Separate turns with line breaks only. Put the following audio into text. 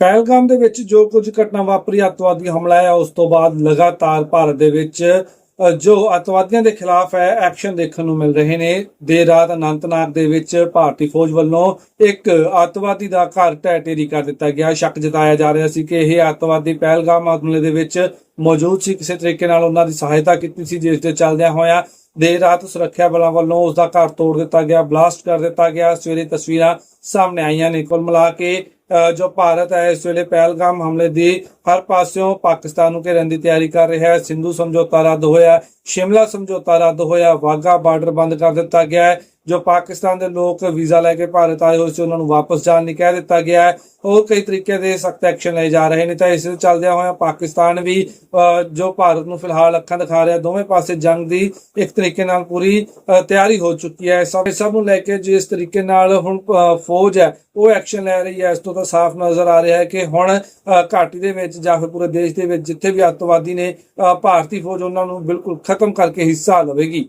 ਪਹਿਲਗਾਮ ਦੇ ਵਿੱਚ ਜੋ ਕੁਝ ਘਟਨਾ ਵਾਪਰੀ, ਅੱਤਵਾਦੀ ਹਮਲਾ ਹੈ, ਉਸ ਤੋਂ ਬਾਅਦ ਲਗਾਤਾਰ ਭਾਰਤ ਦੇ ਵਿੱਚ ਜੋ ਅੱਤਵਾਦੀਆਂ ਦੇ ਖਿਲਾਫ ਹੈ, ਐਕਸ਼ਨ ਦੇਖਣ ਨੂੰ ਮਿਲ ਰਹੇ ਨੇ। ਦੇਰ ਰਾਤ ਅਨੰਤਨਾਗ ਦੇ ਵਿੱਚ ਭਾਰਤੀ ਫੌਜ ਵੱਲੋਂ ਇੱਕ ਅੱਤਵਾਦੀ ਦਾ ਘਰ ਢਹਿ ਕਰ ਦਿੱਤਾ ਗਿਆ। ਸ਼ੱਕ ਜਤਾਇਆ ਜਾ ਰਿਹਾ ਸੀ ਕਿ ਇਹ ਅੱਤਵਾਦੀ ਪਹਿਲਗਾਮ ਹਮਲੇ ਦੇ ਵਿੱਚ ਮੌਜੂਦ ਸੀ। ਕਿਸੇ ਤਰੀਕੇ ਨਾਲ ਉਹਨਾਂ ਦੀ ਸਹਾਇਤਾ ਕੀਤੀ ਸੀ, ਜਿਸ ਦੇ ਚੱਲਦਿਆਂ ਹੋਇਆ ਦੇਰ ਰਾਤ ਸੁਰੱਖਿਆ ਬਲਾਂ ਵੱਲੋਂ ਉਸ ਦਾ ਘਰ ਤੋੜ ਦਿੱਤਾ ਗਿਆ, ਬਲਾਸਟ ਕਰ ਦਿੱਤਾ ਗਿਆ। ਸਵੇਰੇ ਤਸਵੀਰਾਂ ਸਾਹਮਣੇ ਆਈਆਂ ਨੇ। ਕੁੱਲ ਮਿਲਾ ਕੇ ਜੋ ਭਾਰਤ ਹੈ, ਇਸ ਵੇਲੇ ਪਹਿਲਗਾਮ ਹਮਲੇ ਦੀ ਹਰ ਪਾਸਿਓਂ ਪਾਕਿਸਤਾਨ ਨੂੰ ਘੇਰਨ ਦੀ ਤਿਆਰੀ ਕਰ ਰਿਹਾ ਹੈ। ਸਿੰਧੂ ਸਮਝੌਤਾ ਰੱਦ ਹੋਇਆ, ਸ਼ਿਮਲਾ ਸਮਝੌਤਾ ਰੱਦ ਹੋਇਆ ਵਾਗਾ ਬਾਰਡਰ ਬੰਦ ਕਰ ਦਿੱਤਾ ਗਿਆ ਹੈ। ਜੋ ਪਾਕਿਸਤਾਨ ਦੇ ਲੋਕ ਵੀਜ਼ਾ ਲੈ ਕੇ ਭਾਰਤ ਆਏ ਹੋਏ ਸੀ, ਉਹਨਾਂ ਨੂੰ ਵਾਪਸ ਜਾਣ ਲਈ ਕਹਿ ਦਿੱਤਾ ਗਿਆ ਹੈ। ਹੋਰ ਕਈ ਤਰੀਕੇ ਦੇ ਸਖਤ ਐਕਸ਼ਨ ਲਏ ਜਾ ਰਹੇ ਨੇ ਤਾਂ ਇਸ ਦੇ ਚੱਲਦਿਆਂ ਹੋਇਆ ਪਾਕਿਸਤਾਨ ਵੀ ਜੋ ਭਾਰਤ ਨੂੰ ਫਿਲਹਾਲ ਅੱਖਾਂ ਦਿਖਾ ਰਿਹਾ, ਦੋਵੇਂ ਪਾਸੇ ਜੰਗ ਦੀ ਇੱਕ ਤਰੀਕੇ ਨਾਲ ਪੂਰੀ ਤਿਆਰੀ ਹੋ ਚੁੱਕੀ ਹੈ। ਸਭ ਸਭ ਨੂੰ ਲੈ ਕੇ ਜਿਸ ਤਰੀਕੇ ਨਾਲ ਹੁਣ ਫੌਜ ਹੈ, ਉਹ ਐਕਸ਼ਨ ਲੈ ਰਹੀ ਹੈ। ਇਸ ਤੋਂ ਤਾਂ ਸਾਫ਼ ਨਜ਼ਰ ਆ ਰਿਹਾ ਹੈ ਕਿ ਹੁਣ ਘਾਟੀ ਦੇ ਵਿੱਚ ਜਾਂ ਫਿਰ ਪੂਰੇ ਦੇਸ਼ ਦੇ ਵਿੱਚ ਜਿੱਥੇ ਵੀ ਅੱਤਵਾਦੀ ਨੇ ਭਾਰਤੀ ਫੌਜ ਉਹਨਾਂ ਨੂੰ ਬਿਲਕੁਲ ਖਤਮ ਕਰਕੇ ਹਿੱਸਾ ਲਵੇਗੀ।